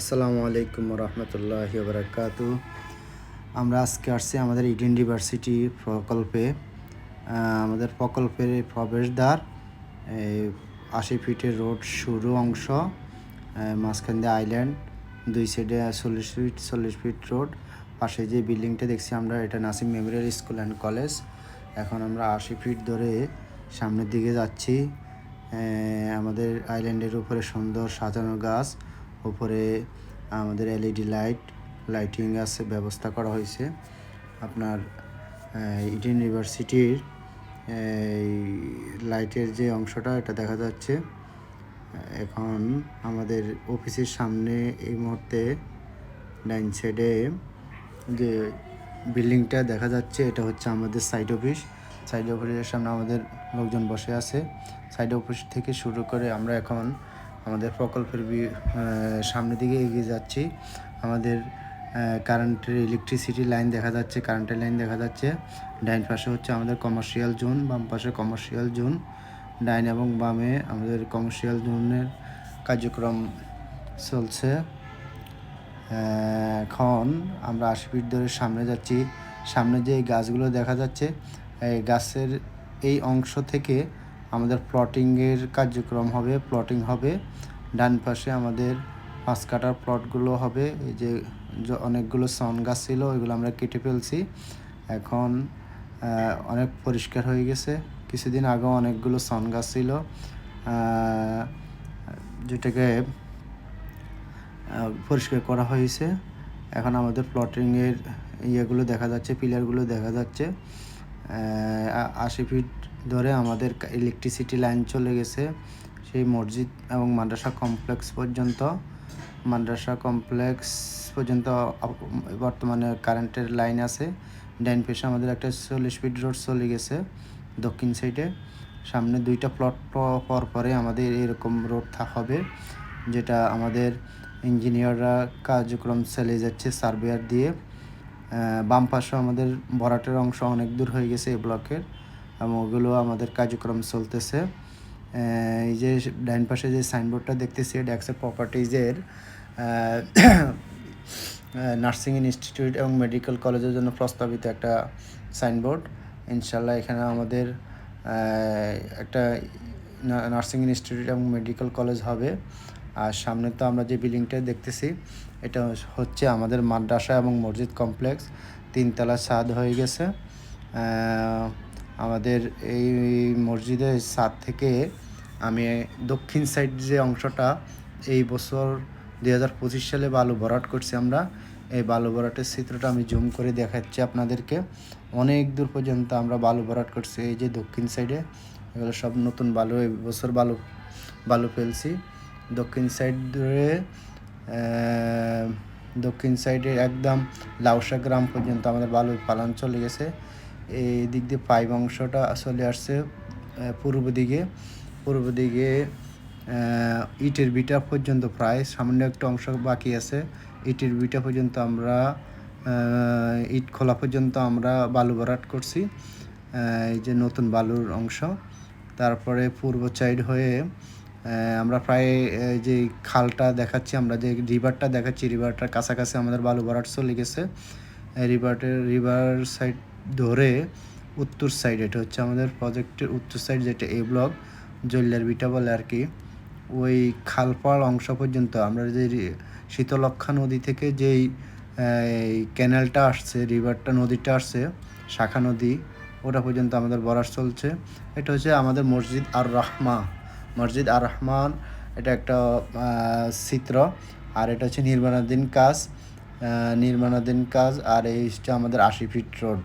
আসসালামু আলাইকুম রহমতুল্লাহ বারাকাতু আমরা আজকে আসছি আমাদের ইডেন ইউনিভার্সিটি প্রকল্পে। আমাদের প্রকল্পের প্রবেশদ্বার আশি ফিটের রোড শুরু অংশ মাঝখান দিয়ে আইল্যান্ড, দুই সাইডে চল্লিশ ফিট চল্লিশ ফিট রোড, পাশে যে বিল্ডিংটা দেখছি আমরা, এটা Nasim memorial school and college. এখন আমরা আশি ফিট ধরে সামনের দিকে যাচ্ছি। আমাদের আইল্যান্ডের উপরে সুন্দর সাজানো গাছ উপরে আমাদের এলইডি লাইট, লাইটিং আছে, ব্যবস্থা করা হয়েছে। আপনার ইডেন ইউনিভার্সিটির লাইটের যে অংশটা, এটা দেখা যাচ্ছে। এখন আমাদের অফিসের সামনে এই মুহূর্তে ডাইন সাইডে যে বিল্ডিংটা দেখা যাচ্ছে, এটা হচ্ছে আমাদের সাইড অফিস। সাইড অফিসের সামনে আমাদের লোকজন বসে আছে। সাইড অফিস থেকে শুরু করে আমরা এখন প্রকল্পের বি- আহ, সামনের দিকে এগিয়ে যাচ্ছি। আমাদের কারেন্টের ইলেকট্রিসিটি লাইন দেখা যাচ্ছে কারেন্টের লাইন দেখা যাচ্ছে। ডাইন পাশে হচ্ছে আমাদের কমার্শিয়াল জোন বাম পাশে কমার্শিয়াল জোন ডাইন এবং বামে আমাদের কমার্শিয়াল জোনের কার্যক্রম চলছে। এখন আমরা আশি ফিট ধরে সামনে যাচ্ছি। সামনে যে এই গাছগুলো দেখা যাচ্ছে এই গাছের এই অংশ থেকে আমাদের প্লটিংয়ের কার্যক্রম হবে প্লটিং হবে। ডান পাশে আমাদের পাঁচ কাটার প্লটগুলো হবে, এই যে অনেকগুলো সন গাছ ছিল, ওইগুলো আমরা কেটে ফেলছি। এখন অনেক পরিষ্কার হয়ে গেছে। কিছুদিন আগেও অনেকগুলো সন গাছ ছিল যেটাকে পরিষ্কার করা হয়েছে। এখন আমাদের প্লটিংয়ের ইয়েগুলো দেখা যাচ্ছে পিলারগুলো দেখা যাচ্ছে। আশি ফিট ধরে আমাদের ইলেকট্রিসিটি লাইন চলে গেছে। সেই মসজিদ এবং মাদ্রাসা কমপ্লেক্স পর্যন্ত। মাদ্রাসা কমপ্লেক্স পর্যন্ত বর্তমানে কারেন্টের লাইন আছে। ডাইন পেশে আমাদের একটা চল্লিশ ফিট রোড চলে গেছে দক্ষিণ সাইডে সামনে দুইটা প্লট পর পরে আমাদের এরকম রোড হবে, যেটা আমাদের ইঞ্জিনিয়াররা কার্যক্রম চালিয়ে যাচ্ছে সার্ভেয়ার দিয়ে। বাম পাশে আমাদের ভরাটের অংশ অনেক দূর হয়ে গেছে এই ব্লকের ওগুলো আমাদের কার্যক্রম চলতেছে। এই যে ডাইন পাশে যে সাইনবোর্ডটা দেখতেছি অ্যাক্সেপ প্রপার্টিজের নার্সিং ইনস্টিটিউট এবং মেডিকেল কলেজের জন্য প্রস্তাবিত একটা সাইনবোর্ড। ইনশাল্লাহ এখানে আমাদের একটা নার্সিং ইনস্টিটিউট এবং মেডিকেল কলেজ হবে। আর সামনে তো আমরা যে বিল্ডিংটা দেখতেছি, এটা হচ্ছে আমাদের মাদ্রাসা এবং মসজিদ কমপ্লেক্স তিনতলা ছাদ হয়ে গেছে। আমাদের এই মসজিদের ছাদ থেকে আমি দক্ষিণ সাইড যে অংশটা, এই বছর দুই হাজার পঁচিশ সালে বালু ভরাট করছি আমরা। এই বালু ভরাটের চিত্রটা আমি জুম করে দেখাচ্ছি আপনাদেরকে। অনেক দূর পর্যন্ত আমরা বালু ভরাট করছি, এই যে দক্ষিণ সাইডে। এগুলো সব নতুন বালু, এই বছর বালু বালু ফেলছি। দক্ষিণ সাইড ধরে দক্ষিণ সাইডে একদম লাউসা গ্রাম পর্যন্ত আমাদের বালু পালান চলে গেছে। এই দিক দিয়ে পাইপ অংশটা চলে আসছে পূর্ব দিকে। পূর্ব দিকে ইটের বিটা পর্যন্ত প্রায় সামান্য একটা অংশ বাকি আছে। ইটের বিটা পর্যন্ত আমরা ইট খোলা পর্যন্ত আমরা বালু ভরাট করছি এই যে নতুন বালুর অংশ। তারপরে পূর্ব সাইড হয়ে আমরা প্রায় যে খালটা দেখাচ্ছি, আমরা যে রিভারটা দেখাচ্ছি রিভারটার কাছাকাছি আমাদের বালু ভরাট চলে গেছে। রিভারটের রিভার সাইড ধরে উত্তর সাইড, এটা হচ্ছে আমাদের প্রজেক্টের উত্তর সাইড যেটা এ ব্লক জল্লার বিটা বলে আর কি। ওই খালপাড় অংশ পর্যন্ত আমরা যে শীতলক্ষা নদী থেকে যেই ক্যানেলটা আসছে, রিভারটা নদীটা আসছে, শাখা নদী, ওটা পর্যন্ত আমাদের বরাস চলছে। এটা হচ্ছে আমাদের মসজিদ আর রহমা মসজিদ আর রহমান এটা একটা চিত্র। আর এটা হচ্ছে নির্মাণাধীন কাজ। নির্মাণাধীন কাজ আর এই হচ্ছে আমাদের আশি ফিট রোড